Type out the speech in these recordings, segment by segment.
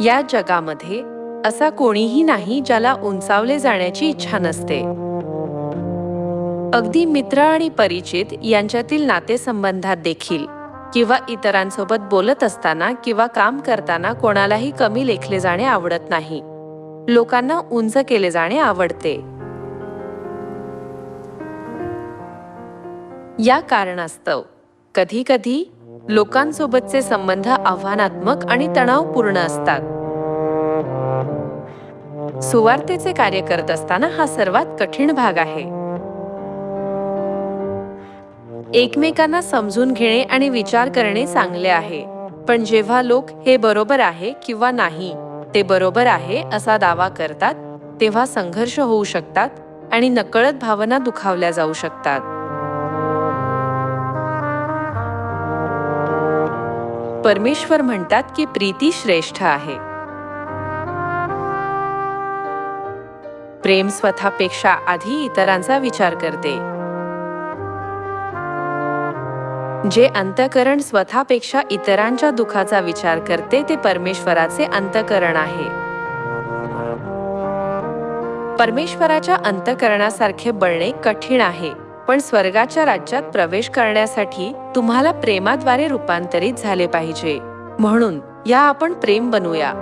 या जगामध्ये असा कोणीही नाही ज्याला उंचावले जाण्याची इच्छा नसते. अगदी मित्र आणि परिचित यांच्यातील नातेसंबंधात देखील किंवा इतरांसोबत बोलत असताना किंवा काम करताना कोणालाही कमी लेखले जाणे आवडत नाही. लोकांना उंच केले जाणे आवडते. या कारणास्तव कधी कधी लोकांसोबतचे संबंध आव्हानात्मक आणि तणावपूर्ण असतात. सुवार्तेचे कार्य करत असताना हा सर्वात कठीण भाग आहे. एकमेकांना समजून घेणे आणि विचार करणे चांगले आहे. पण जेव्हा लोक हे बरोबर आहे किंवा नाही ते बरोबर आहे असा दावा करतात तेव्हा संघर्ष होऊ शकतात आणि नकळत भावना दुखावल्या जाऊ शकतात. परमेश्वर म्हणतात की प्रीती श्रेष्ठ आहे. प्रेम स्वतःपेक्षा आधी इतरांचा विचार करते. जे अंतकरण स्वतःपेक्षा इतरांच्या दुखाचा विचार करते ते परमेश्वराचे अंतकरण आहे. परमेश्वराच्या अंतकरणासारखे बळणे कठीण आहे. पण स्वर्गाच्या राज्यात प्रवेश करण्यासाठी तुम्हाला प्रेमाद्वारे रूपांतरित झाले पाहिजे. म्हणून या आपण प्रेम बनूया.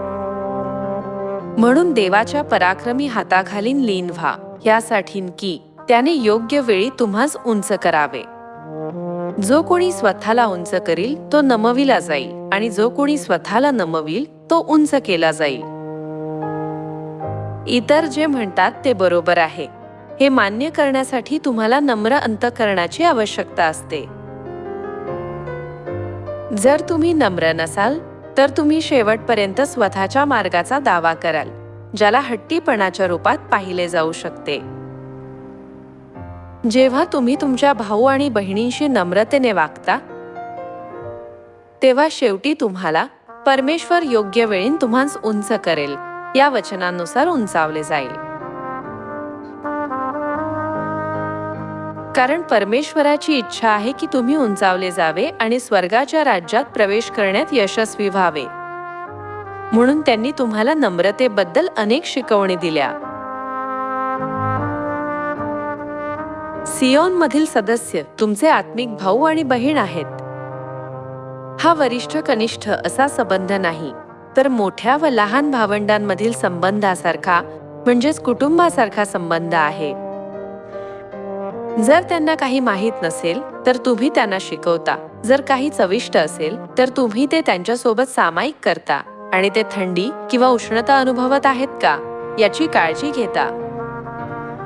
म्हणून देवाच्या पराक्रमी हाताखालीन लीन व्हा. यासाठी की त्याने योग्य वेळी तुम्हास उंच करावे. जो कोणी स्वतःला उंच करील तो नमविला जाईल आणि जो कोणी स्वतःला नमविल तो उंच केला जाईल. इतर जे म्हणतात ते बरोबर आहे. हे मान्य करण्यासाठी तुम्हाला नम्र अंतकरणाची आवश्यकता असते. जर तुम्ही नम्र नसाल तर तुम्ही शेवटपर्यंत स्वतःच्या मार्गाचा दावा कराल ज्याला हट्टीपणाच्या रूपात पाहिले जाऊ शकते. जेव्हा तुम्ही तुमच्या भाऊ आणि बहिणींशी नम्रतेने वागता तेव्हा शेवटी तुम्हाला परमेश्वर योग्य वेळीन तुम्हास उंच करेल या वचनानुसार उंचावले जाईल. कारण परमेश्वराची इच्छा आहे की तुम्ही उंचावले जावे आणि स्वर्गाच्या राज्यात प्रवेश करण्यात यशस्वी व्हावे. म्हणून त्यांनी तुम्हाला नम्रतेबद्दल अनेक शिकवणी दिल्या. सियोन मधील सदस्य तुमचे आत्मिक भाऊ आणि बहीण आहेत. हा वरिष्ठ कनिष्ठ असा संबंध नाही तर मोठ्या व लहान भावंडांमधील संबंधासारखा म्हणजेच कुटुंबासारखा संबंध आहे. जर त्यांना काही माहीत नसेल तर तुम्ही त्यांना शिकवता. जर काही चविष्ट असेल तर तुम्ही ते त्यांच्यासोबत सामायिक करता. आणि ते थंडी किंवा उष्णता अनुभवत आहेत का? याची काळजी घेता.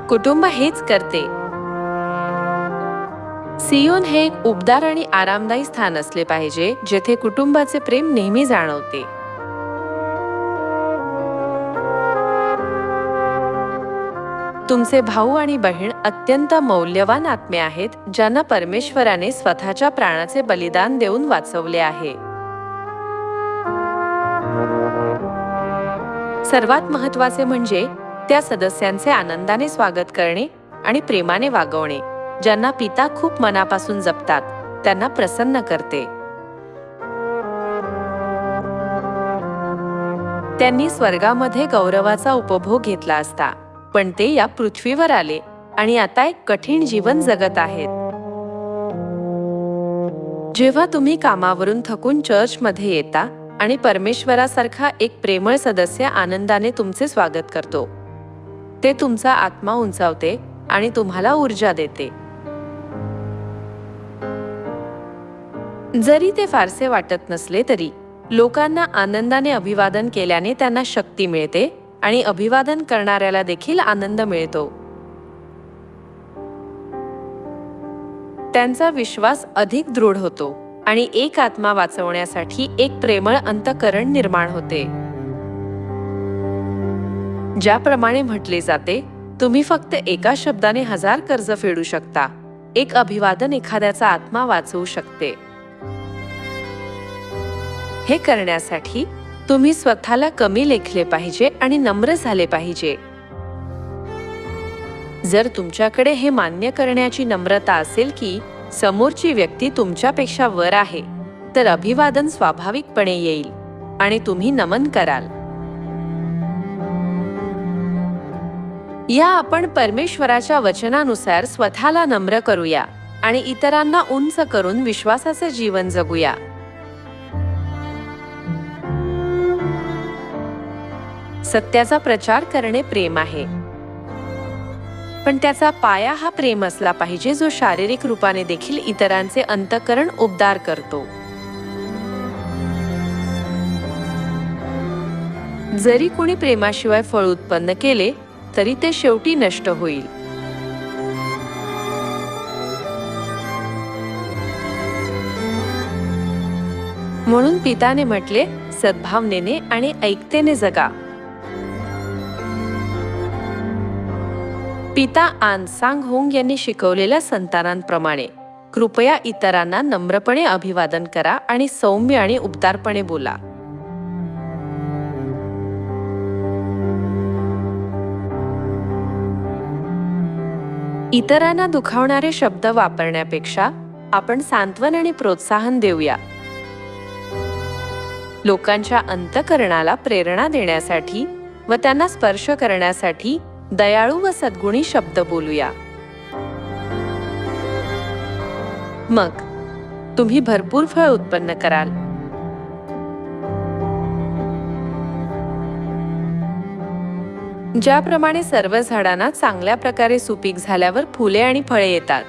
कुटुंब हेच करते. सियोन हे एक उबदार आणि आरामदायी स्थान असले पाहिजे जेथे कुटुंबाचे प्रेम नेहमी जाणवते. तुमचे भाऊ आणि बहीण अत्यंत मौल्यवान आत्मे आहेत ज्यांना परमेश्वराने स्वतःच्या प्राणाचे बलिदान देऊन वाचवले आहे. सर्वात महत्त्वाचे म्हणजे त्या सदस्यांचे आनंदाने स्वागत करणे आणि प्रेमाने वागवणे ज्यांना पिता खूप मनापासून जपतात त्यांना प्रसन्न करते. त्यांनी स्वर्गामध्ये गौरवाचा उपभोग घेतला असता. पण ते या पृथ्वीवर आले आणि आता एक कठीण जीवन जगत आहेत. जेव्हा तुम्ही कामावरून थकून चर्चमध्ये येता आणि परमेश्वरासारखा एक प्रेमळ सदस्य आनंदाने तुमचे स्वागत करतो. ते तुमचा आत्मा उंचावते आणि तुम्हाला ऊर्जा देते. जरी ते फारसे वाटत नसले तरी लोकांना आनंदाने अभिवादन केल्याने त्यांना शक्ती मिळते आणि अभिवादन करणाऱ्याला देखील आनंद मिळतो. त्यांचा विश्वास अधिक दृढ होतो आणि एक आत्मा वाचवण्यासाठी एक प्रेमळ अंतकरण निर्माण होते. ज्याप्रमाणे म्हटले जाते तुम्ही फक्त एका शब्दाने हजार कर्ज फेडू शकता. एक अभिवादन एखाद्याचा आत्मा वाचवू शकते. हे करण्यासाठी तुम्ही स्वतःला कमी लेखले पाहिजे आणि नम्र झाले पाहिजे. जर तुमच्याकडे हे मान्य करण्याची नम्रता असेल की समोरची व्यक्ती तुमच्यापेक्षा वर आहे तर अभिवादन स्वाभाविकपणे येईल आणि तुम्ही नमन कराल. या आपण परमेश्वराच्या वचनानुसार स्वतःला नम्र करूया आणि इतरांना उंच करून विश्वासाचे जीवन जगूया. सत्याचा प्रचार करणे प्रेम आहे. पण त्याचा पाया हा प्रेम असला पाहिजे जो शारीरिक रूपाने देखील इतरांचे अंतकरण उबदार करतो. जरी कोणी प्रेमाशिवाय फळ उत्पन्न केले तरी ते शेवटी नष्ट होईल. म्हणून पिताने म्हटले सद्भावनेने आणि ऐकतेने जगा. पिता आन सांग होंग यांनी शिकवलेल्या संतानांप्रमाणे कृपया इतरांना नम्रपणे अभिवादन करा आणि सौम्य आणि उबदारपणे बोला. इतरांना दुखावणारे शब्द वापरण्यापेक्षा आपण सांत्वन आणि प्रोत्साहन देऊया. लोकांच्या अंतकरणाला प्रेरणा देण्यासाठी व त्यांना स्पर्श करण्यासाठी दयाळू व सद्गुणी शब्द बोलूया. मग तुम्ही भरपूर फळ उत्पन्न कराल. ज्याप्रमाणे सर्व झाडांना चांगल्या प्रकारे सुपीक झाल्यावर फुले आणि फळे येतात.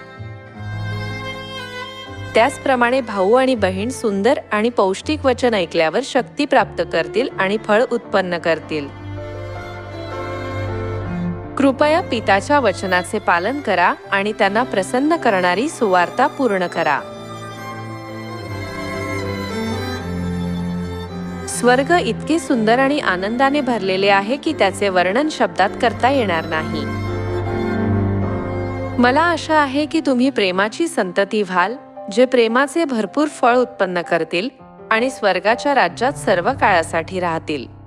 त्याचप्रमाणे भाऊ आणि बहीण सुंदर आणि पौष्टिक वचन ऐकल्यावर शक्ती प्राप्त करतील आणि फळ उत्पन्न करतील. कृपया पिताच्या वचनाचे पालन करा आणि त्यांना प्रसन्न करणारी सुवार्ता पूर्ण करा. स्वर्ग इतके सुंदर आणि आनंदाने भरलेले आहे की त्याचे वर्णन शब्दात करता येणार नाही. मला आशा आहे की तुम्ही प्रेमाची संतती व्हाल जे प्रेमाचे भरपूर फळ उत्पन्न करतील आणि स्वर्गाच्या राज्यात सर्व काळासाठी राहतील.